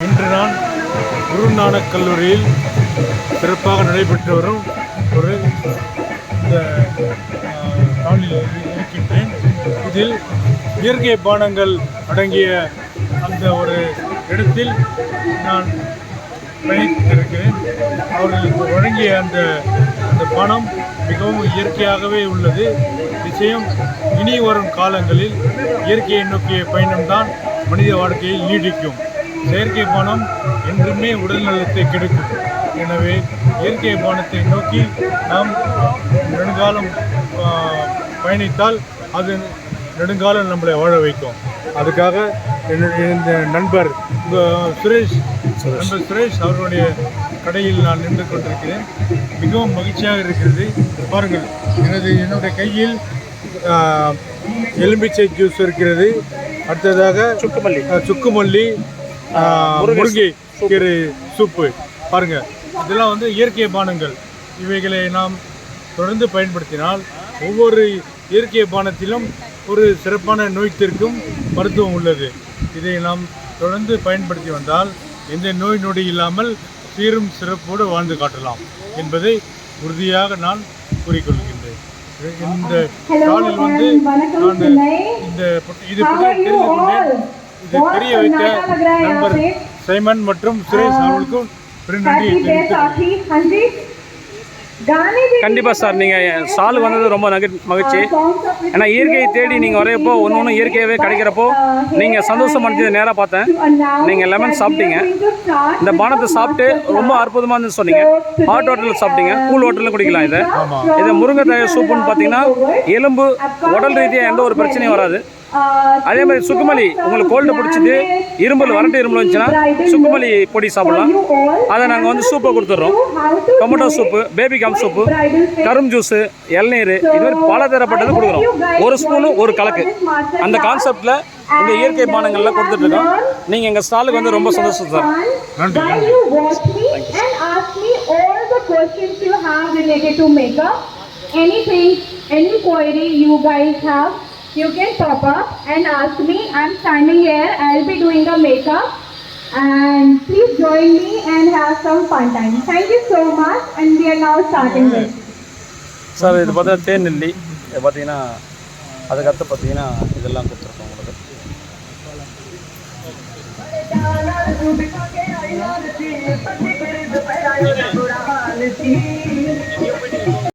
இன்று நான் குருநானக் கல்லூரியில் சிறப்பாக நடைபெற்று வரும் ஒரு இந்த ஆஹ், இருக்கின்றேன். இதில் இயற்கை பானங்கள் அடங்கிய அந்த ஒரு இடத்தில் நான் பயணித்திருக்கிறேன். அவர்களுக்கு வழங்கிய அந்த அந்த பணம் மிகவும் இயற்கையாகவே உள்ளது. நிச்சயம் இனி வரும் காலங்களில் இயற்கையை நோக்கிய பயணம்தான் மனித வாழ்க்கையை நீடிக்கும். செயற்கை பானம் என்றுமே உடல் நலத்தை கெடுக்கும். எனவே இயற்கை பானத்தை நோக்கி நாம் நெடுங்காலம் பயணித்தால் அது நெடுங்காலம் நம்மளை வாழ வைக்கும். அதுக்காக என்னுடைய நண்பர் சுரேஷ் நண்பர் சுரேஷ் அவர்களுடைய கடையில் நான் நின்று கொண்டிருக்கிறேன். மிகவும் மகிழ்ச்சியாக இருக்கிறது. பாருங்கள் எனது என்னுடைய கையில் எலும்பிச்சை ஜூஸ் இருக்கிறது. அடுத்ததாக சுக்குமல்லி. சுக்குமல்லி முருங்கை கீரை சூப்பு. பாருங்க இதெல்லாம் வந்து இயற்கை பானங்கள். இவைகளை நாம் தொடர்ந்து பயன்படுத்தினால் ஒவ்வொரு இயற்கை பானத்திலும் ஒரு சிறப்பான நோய்த்திற்கும் மருத்துவம் உள்ளது. இதை நாம் தொடர்ந்து பயன்படுத்தி வந்தால் எந்த நோய் நொடி இல்லாமல் சீரும் சிறப்போடு வாழ்ந்து காட்டலாம் என்பதை உறுதியாக நான் கூறிக்கொள்கின்றேன். இந்த நாளில் வந்து நான் இந்த இது தெரிந்து கொண்டேன். இது தெரிய வைத்த நண்பர் சைமன் மற்றும் சுரேஷ் அவர்களுக்கும் நன்றியை தெரிவித்துக் கொள்கிறேன். கண்டிப்பாக சார் நீங்கள் சால் வந்தது ரொம்ப நகி மகிழ்ச்சி. ஏன்னா இயற்கையை தேடி நீங்கள் வரையப்போ ஒன்று ஒன்று இயற்கையாகவே கிடைக்கிறப்போ நீங்கள் சந்தோஷம் அடைஞ்சது நேராக பார்த்தேன். நீங்கள் லெமன் சாப்பிட்டீங்க. இந்த பானத்தை சாப்பிட்டு ரொம்ப அற்புதமாக இருந்துன்னு சொன்னீங்க. ஹாட் வாட்டரில் சாப்பிட்டீங்க. கூல் வாட்டரில் குடிக்கலாம் இதை. இது முருங்கை தயார் சூப்புன்னு பார்த்தீங்கன்னா எலும்பு உடல் ரீதியாக எந்த ஒரு பிரச்சனையும் வராது. அதே மாதிரி சுக்குமல்லி உங்களுக்கு கோல்டு பிடிச்சது இரும்பல் வறட்டு இரும்பல் வந்துச்சுன்னா சுக்குமல்லி பொடி சாப்பிடலாம். அதை நாங்கள் வந்து சூப்பை கொடுத்துட்றோம். Tomato soup baby corn soup கரும் ஜூஸு இளநீர் இது மாதிரி பல தரப்பட்டது கொடுக்குறோம். ஒரு ஸ்பூனு ஒரு கலக்கு. அந்த கான்செப்டில் இந்த இயற்கை பானங்கள்லாம் கொடுத்துட்ருக்கோம் நீங்கள் எங்கள் ஸ்டாலுக்கு வந்து ரொம்ப சந்தோஷம் sir. questions you have related to makeup, anything, any query you guys have, you can pop up and ask me. I'm standing here. I'll be doing the makeup. And please join me and have some fun time. Thank you so much. And we are now starting this. Sir இது பார்த்தா தேன் நெல்லி இது பார்த்தீங்கன்னா அதுக்கடுத்து பார்த்தீங்கன்னா இதெல்லாம் கொடுத்துருக்கோம் உங்களுக்கு